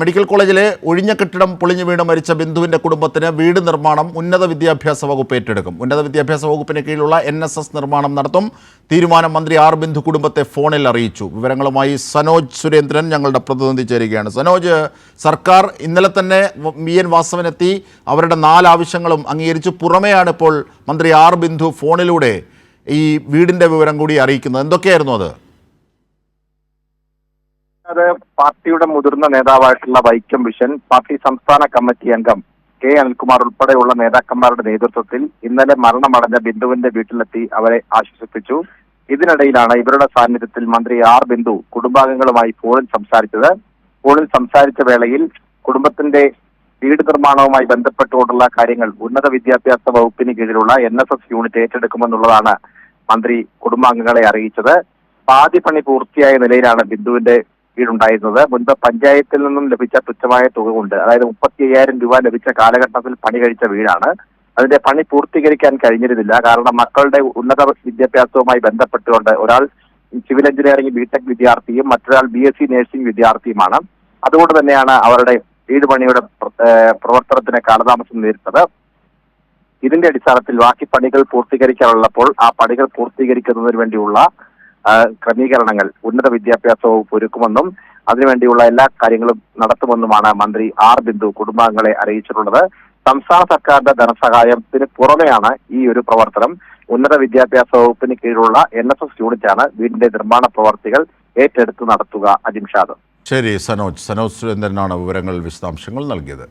Medical കോളേജിലെ ഒഴിഞ്ഞ കെട്ടിടം പൊളിഞ്ഞു വീണ് മരിച്ച ബിന്ദുവിന്റെ കുടുംബത്തിന് വീട് നിർമ്മാണം ഉന്നത വിദ്യാഭ്യാസ വകുപ്പ് ഏറ്റെടുക്കും. ഉന്നത വിദ്യാഭ്യാസ വകുപ്പിന് കീഴിലുള്ള എൻ എസ് എസ് നിർമ്മാണം നടത്തും. തീരുമാനം മന്ത്രി ആർ ബിന്ദു കുടുംബത്തെ ഫോണിൽ അറിയിച്ചു. വിവരങ്ങളുമായി സനോജ് സുരേന്ദ്രൻ ഞങ്ങളുടെ പ്രതിനിധി ചേരുകയാണ്. സനോജ് സർക്കാർ ഇന്നലെ തന്നെ വി എൻ വാസവനെത്തി. അവരുടെ നാല് ആവശ്യങ്ങളും അംഗീകരിച്ചു. പുറമെയാണ് ഇപ്പോൾ മന്ത്രി ആർ ബിന്ദു ഫോണിലൂടെ ഈ വീടിന്റെ വിവരം കൂടി അറിയിക്കുന്നത്. എന്തൊക്കെയായിരുന്നു അത്? അത് പാർട്ടിയുടെ മുതിർന്ന നേതാവായിട്ടുള്ള വൈക്കം വിഷൻ പാർട്ടി സംസ്ഥാന കമ്മിറ്റി അംഗം കെ അനിൽകുമാർ ഉൾപ്പെടെയുള്ള നേതാക്കന്മാരുടെ നേതൃത്വത്തിൽ ഇന്നലെ മരണമടഞ്ഞ ബിന്ദുവിന്റെ വീട്ടിലെത്തി അവരെ ആശ്വസിപ്പിച്ചു. ഇതിനിടയിലാണ് ഇവരുടെ സാന്നിധ്യത്തിൽ മന്ത്രി ആർ ബിന്ദു കുടുംബാംഗങ്ങളുമായി ഫോണിൽ സംസാരിച്ചത്. ഫോണിൽ സംസാരിച്ച വേളയിൽ കുടുംബത്തിന്റെ വീട് നിർമ്മാണവുമായി ബന്ധപ്പെട്ടുകൊണ്ടുള്ള കാര്യങ്ങൾ ഉന്നത വിദ്യാഭ്യാസ വകുപ്പിന് കീഴിലുള്ള എൻ എസ് എസ് യൂണിറ്റ് ഏറ്റെടുക്കുമെന്നുള്ളതാണ് മന്ത്രി കുടുംബാംഗങ്ങളെ അറിയിച്ചത്. പാതി പണി പൂർത്തിയായ നിലയിലാണ് ബിന്ദുവിന്റെ വീടുണ്ടായിരുന്നത് മുൻപ് പഞ്ചായത്തിൽ നിന്നും ലഭിച്ച തുച്ഛമായ തുക കൊണ്ട് അതായത് മുപ്പത്തി അയ്യായിരം രൂപ ലഭിച്ച കാലഘട്ടത്തിൽ പണി കഴിച്ച വീടാണ്. അതിന്റെ പണി പൂർത്തീകരിക്കാൻ കഴിഞ്ഞിരുന്നില്ല. കാരണം മക്കളുടെ ഉന്നത വിദ്യാഭ്യാസവുമായി ബന്ധപ്പെട്ടുകൊണ്ട് ഒരാൾ സിവിൽ എഞ്ചിനീയറിംഗ് ബിടെക് വിദ്യാർത്ഥിയും മറ്റൊരാൾ ബി എസ് സി നഴ്സിംഗ് വിദ്യാർത്ഥിയുമാണ്. അതുകൊണ്ട് തന്നെയാണ് അവരുടെ വീട് പണിയുടെ പ്ര- പ്രവർത്തനത്തിന് കാലതാമസം നേരിട്ടത്. ഇതിന്റെ അടിസ്ഥാനത്തിൽ ബാക്കി പണികൾ പൂർത്തീകരിക്കാനുള്ളപ്പോൾ ആ പണികൾ പൂർത്തീകരിക്കുന്നതിന് വേണ്ടിയുള്ള ക്രമീകരണങ്ങൾ ഉന്നത വിദ്യാഭ്യാസ വകുപ്പ് ഒരുക്കുമെന്നും അതിനുവേണ്ടിയുള്ള എല്ലാ കാര്യങ്ങളും നടത്തുമെന്നുമാണ് മന്ത്രി ആർ ബിന്ദു കുടുംബാംഗങ്ങളെ അറിയിച്ചിട്ടുള്ളത്. സംസ്ഥാന സർക്കാരിന്റെ ധനസഹായത്തിന് പുറമെയാണ് ഈ ഒരു പ്രവർത്തനം. ഉന്നത വിദ്യാഭ്യാസ വകുപ്പിന് കീഴിലുള്ള എൻ എസ് എസ് യൂണിറ്റാണ് വീടിന്റെ നിർമ്മാണ പ്രവർത്തികൾ ഏറ്റെടുത്ത് നടത്തുക. അജിംഷാദ് ശരി സനോജ്. സനോജ് സുരേന്ദ്രനാണ് വിവരങ്ങൾ വിശദാംശങ്ങൾ നൽകിയത്.